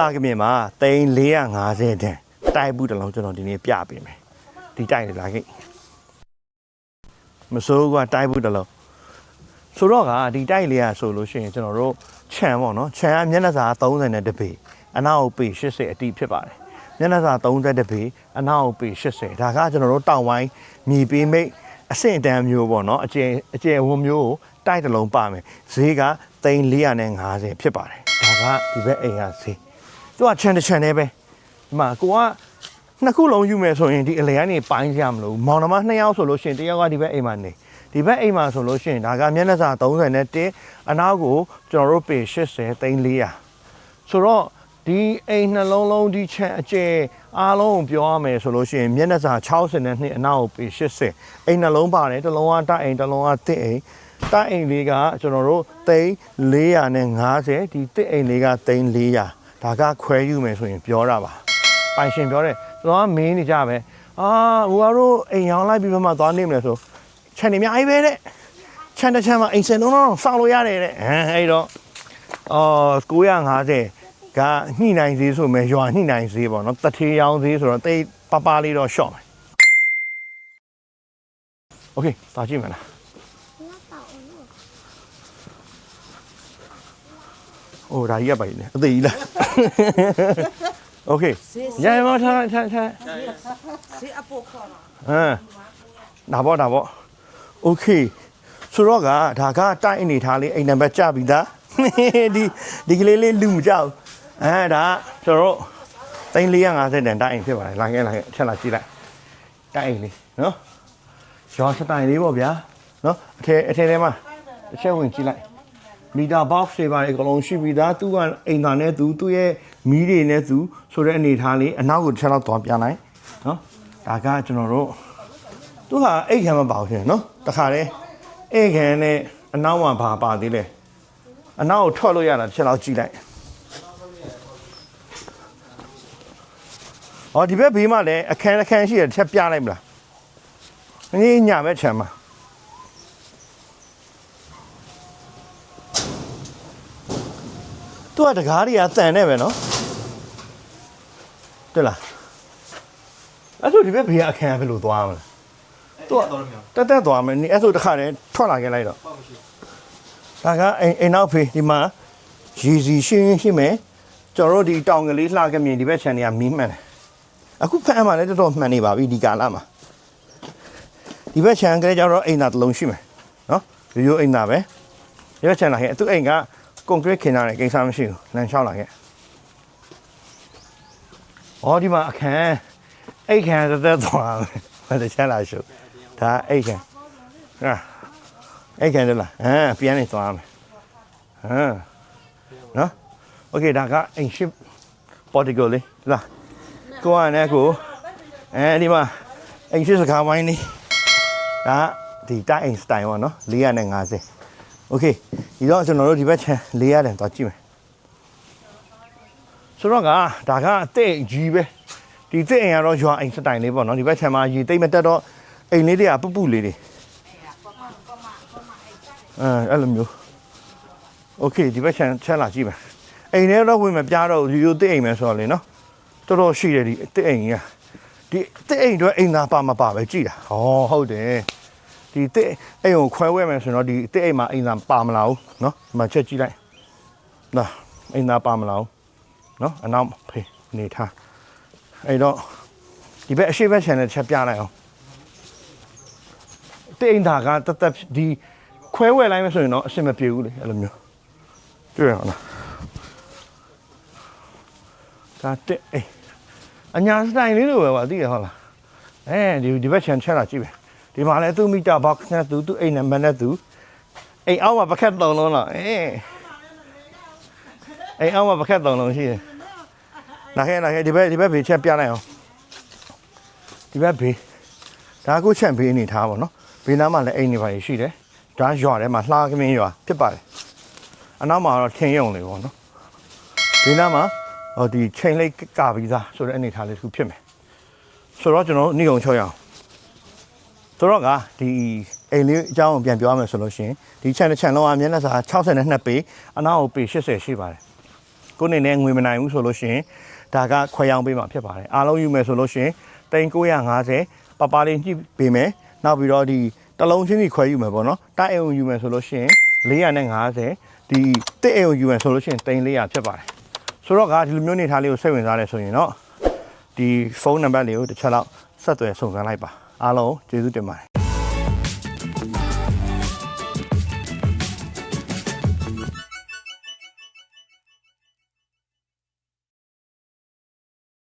လှကမြင်မှာသိန်း450တန်တိုက်ဘူးတစ်လုံးကျွန်တော်ဒီနေ့ပြပေးမယ်ဒီတိုက်လေလာခဲ့မစိုးကတိုက်ဘူးတစ်လုံးဆိုတော့ကဒီတိုက်လေးကဆိုလို့ရှိရင်ကျွန်တော်တို့ခြံပေါ့နော်ခြံကမျက်နှာစာ30နဲ့တပေအနောက်ပေ80အတိဖြစ်ပါတယ်မျက်နှာစာ30တပေအနောက်ပေ80ဒါကကျွန်တော်တို့တောင်ဝိုင်းမြေပေးမိတ်အဆင့်အတန်းမျိုးပေါ့နော်အကျယ်အကျယ်ဝန်းမျိုးကိုတိုက်တစ်လုံးပါမယ်ဈေးကသိန်း450ဖြစ်ပါတယ်ဒါကဒီဘက်အိမ်ကဈေး သူက channel channel ပဲဒီမှာကိုကနှစ်ခုလုံးယူမယ်ဆိုရင်ဒီအလဲကနေပိုင်းကြမလို့မောင်နှမနှစ်ယောက်ဆိုလို့ရှိရင်တစ်ယောက်ကဒီဘက်အိမ်မှာနေဒီဘက်အိမ်မှာဆိုလို့ရှိရင်ဒါကမျက်နှာစာ30နဲ့တင်းအနောက်ကိုကျွန်တော်တို့ပေ80သိန်း400ဆိုတော့ဒီအိမ်နှလုံးလုံးဒီချန်အကျယ်အားလုံးကိုပြောရမယ်ဆိုလို့ရှိရင်မျက်နှာစာ60နဲ့နှစ်အနောက်ကိုပေ80အိမ်နှလုံးပါတယ်တစ်လုံးကတအိမ်တစ်လုံးကတစ်အိမ်တအိမ်လေးကကျွန်တော်တို့သိန်း450ဒီတစ်အိမ်လေးကသိန်း400 ဒါကခွဲယူမယ်ဆိုရင်ပြောတာပါပိုင်ရှင်ပြောတယ်ကျွန်တော်ကမင်းနေကြပဲအာဟိုကတော့အိမ်ရောင်းလိုက်ပြီးမှသွားနေမလဲဆိုခြံနေများကြီးပဲတဲ့ခြံတစ်ခြံမှာအိမ်စင်လုံးလုံးစောင့်လို့ရတယ်တဲ့ဟမ်အဲ့တော့အော်950ကညှိနိုင်ဈေးဆိုမယ်ရွာညှိနိုင်ဈေးပေါ့နော်တထေးရောင်းဈေးဆိုတော့တိတ်ပပလေးတော့ရှော့မယ်โอเคသွားကြည့်မလား ။အိုးဒါကြီးကပိုင်နေအသေးကြီးလား။ Okay ။ရရမထားထားထားဆေးအပေါ်ခေါ်တာ။ဟမ်။ဒါပေါ့ဒါပေါ့။ Okay ။ဆိုတော့ကဒါကတိုက်အနေထားလေးအိမ်နံပါတ်ကြပြီသား။ဒီဒီကလေးလေးလူမကြောက်။အဲဒါကျွန်တော်တိုင်း450တန်တိုက်အိမ်ဖြစ်ပါတယ်။လိုင်းခဲလိုင်းထက်လာကြည့်လိုက်။တိုက်အိမ်လေးနော်။ရောစတိုင်လေးပေါ့ဗျာ။နော်အထဲအထဲထဲမှာတစ်ချက်ဝင်ကြည့်လိုက် မီတာ box တွေပါအကုန်လုံးရှိပြီသားသူကအိမ်သာနဲ့သူသူ့ရဲ့မီးတွေနဲ့သူဆိုတဲ့အနေထားလေးအနောက်ကိုတစ်ချက်လောက်သွားပြလိုက်နော်ဒါကကျွန်တော်တို့သူကအိတ်ခံမပါဘူးရှင်နော်တခါတည်းအိတ်ခံနဲ့အနောက်မှာဘာပါသေးလဲအနောက်ကိုထွက်လို့ရတာတစ်ချက်လောက်ကြည့်လိုက်ဟောဒီဘက်ဘေးမှာလည်းအခန်းအခန်းရှိတယ်တစ်ချက်ပြလိုက်မလားငင်းညာဘက်ခြံမှာ သူကတကားတွေကတန်နေပဲနော်တွေ့လားအဲ့ဆိုဒီဘက်ဘေးကအခန်းကဘယ်လိုသွားမလဲသူကတက်တက်သွားမယ်นี่အဲ့ဆိုတစ်ခါတည်းထွက်လာခဲ့လိုက်တော့ဒါကအိမ်အိမ်နောက်ဖေးဒီမှာရီစီရှင်းရှင်းမယ်ကျွန်တော်တို့ဒီတောင်ကလေးလှကမြင်ဒီဘက်ခြံတွေကမီးမှန်တယ်အခုဖက်အမှလည်းတော်တော်မှန်နေပါပြီဒီကာလမှာဒီဘက်ခြံကလေးကျတော့အိမ်သာတစ်လုံးရှိမယ်နော်ရိုးရိုးအိမ်သာပဲဒီဘက်ခြံလာခဲ့သူ့အိမ်က ကွန်ကရစ်ခင်ထားတယ်ကိစ္စမရှိဘူးလမ်းလျှောက်လာခဲ့။အော်ဒီမှာအခန်းအိတ်ခန်းသက်သက်သွားမတချမ်းလာရှု။ဒါအိတ်ခန်း။ဟာအိတ်ခန်းတလား။ဟမ်ပြန်နေသွားမယ်။ဟမ်နော်။ Okay ဒါက ancient portico လေးလား။ကိုကလည်းကိုအဲဒီမှာ ancient စကားဝိုင်းလေးဒါဒီ time style ပေါ့နော်450 Okay ဒီတော့ကျွန်တော်တို့ဒီဘက်ချန်400တန်သွားကြည့်မယ်ဆိုတော့ကဒါကအတဲ့ကြီးပဲဒီတဲ့အိမ်ကတော့ရွာအိမ်စတိုင်လေးပေါ့နော်ဒီဘက်ချန်မှာရေသိမ့်မတက်တော့ အိမ်လေးတွေကပုပ်ပုလေးတွေအဲအဲ့လိုမျိုးโอเคဒီဘက်ချန်ချက်လာကြည့်မယ်အိမ်ထဲတော့ဝင်မပြတော့ရိုးရိုးတစ်အိမ်ပဲဆိုတော့လေနော်တော်တော်ရှိတယ်ဒီတစ်အိမ်ကြီးကဒီတစ်အိမ်တော့အိမ်သားပါမပါပဲကြည့်တာဟောဟုတ်တယ် ဒီတစ်အိမ်ကိုခွဲဝဲမယ်ဆိုတော့ဒီတစ်အိမ်မှာအိမ်သားပါမလားဘူးနော်ဒီမှာချက်ကြည့်လိုက်နော်အိမ်သားပါမလားဘူးနော်အနောက်ဖေးနေထားအဲ့တော့ဒီဘက်အရှိဘက်ချန်နဲ့ချက်ပြလိုက်အောင်တိတ်အင်တာကတသက်ဒီခွဲဝဲလိုက်မယ်ဆိုရင်တော့အဆင်မပြေဘူးလေအဲ့လိုမျိုးတွေ့ရအောင်လားဒါတက်အေးအညာစတိုင်လေးလိုပဲပါသိရဟုတ်လားအဲဒီဒီဘက်ချန်ချက်လာကြည့်ပဲ ဒီမှာလည်းသူ့မီတာ box နဲ့သူသူ့အိမ်နံပါတ်နဲ့သူအိမ်အောက်မှာပကက်သုံးလုံးလားအေးအိမ်အောက်မှာပကက်သုံးလုံးရှိတယ်လာခဲ့လာခဲ့ဒီဘက်ဒီဘက်ဘေးချက်ပြလိုက်အောင်ဒီဘက်ဘေးဒါကကိုချက်ဘေးအနေထားပါတော့ဘေးနားမှာလည်းအိမ်နေပါရှိတယ်။ဒါရွာထဲမှာလှကမင်းရွာဖြစ်ပါတယ်။အနောက်မှာတော့ထင်းရုံလေးပေါ့နော်။ဘေးနားမှာဟောဒီချိန်လေးကပြီးသားဆိုတဲ့အနေထားလေးတစ်ခုဖြစ်မယ်။ဆိုတော့ကျွန်တော်နေုံချောရအောင်။ ဆိုတော့ကဒီအိမ်လေးအကြောင်းကိုပြန်ပြောရမယ်ဆိုလို့ရှိရင်ဒီခြံတစ်ခြံလုံးကမျက်နှာစာ62ပေအနောက်ကိုပေ80ရှိပါတယ်ကိုယ်အနေနဲ့ငွေမနိုင်ဘူးဆိုလို့ရှိရင်ဒါကခွဲရောင်းပေးမှာဖြစ်ပါတယ်အားလုံးယူမယ်ဆိုလို့ရှိရင်3950ပပလေးညှိပေးမယ်နောက်ပြီးတော့ဒီတစ်လုံးချင်းစီခွဲယူမယ်ပေါ့နော်တိုက်အိမ်ကိုယူမယ်ဆိုလို့ရှိရင်450ဒီတစ်အိမ်ကိုယူမယ်ဆိုလို့ရှိရင်3400ဖြစ်ပါတယ်ဆိုတော့ကဒီလိုမျိုးနေထားလေးကိုစိတ်ဝင်စားတယ်ဆိုရင်တော့ဒီဖုန်းနံပါတ်လေးကိုတစ်ချက်လောက်ဆက်သွယ်စုံစမ်းလိုက်ပါ အားလုံးကျေးဇူးတင်ပါတယ်